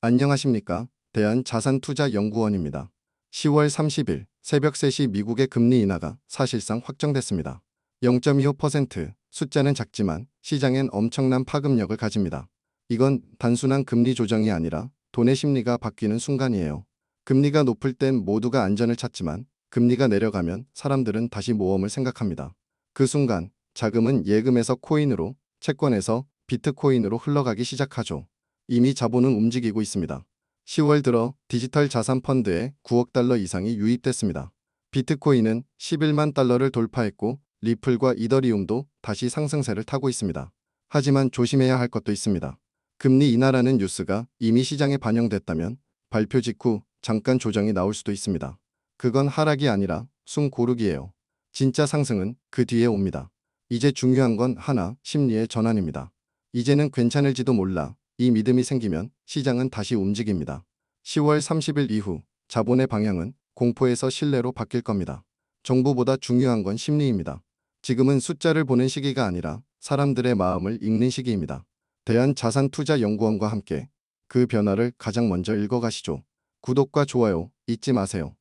안녕하십니까. 대한자산투자연구원입니다. 10월 30일 새벽 3시 미국의 금리 인하가 사실상 확정됐습니다. 0.25% 숫자는 작지만 시장엔 엄청난 파급력을 가집니다. 이건 단순한 금리 조정이 아니라 돈의 심리가 바뀌는 순간이에요. 금리가 높을 땐 모두가 안전을 찾지만 금리가 내려가면 사람들은 다시 모험을 생각합니다. 그 순간 자금은 예금에서 코인으로 채권에서 비트코인으로 흘러가기 시작하죠. 이미 자본은 움직이고 있습니다. 10월 들어 디지털 자산 펀드에 9억 달러 이상이 유입됐습니다. 비트코인은 11만 달러를 돌파했고 리플과 이더리움도 다시 상승세를 타고 있습니다. 하지만 조심해야 할 것도 있습니다. 금리 인하라는 뉴스가 이미 시장에 반영됐다면 발표 직후 잠깐 조정이 나올 수도 있습니다. 그건 하락이 아니라 숨 고르기예요. 진짜 상승은 그 뒤에 옵니다. 이제 중요한 건 하나, 심리의 전환입니다. 이제는 괜찮을지도 몰라. 이 믿음이 생기면 시장은 다시 움직입니다. 10월 30일 이후 자본의 방향은 공포에서 신뢰로 바뀔 겁니다. 정보보다 중요한 건 심리입니다. 지금은 숫자를 보는 시기가 아니라 사람들의 마음을 읽는 시기입니다. 대한자산투자연구원과 함께 그 변화를 가장 먼저 읽어가시죠. 구독과 좋아요 잊지 마세요.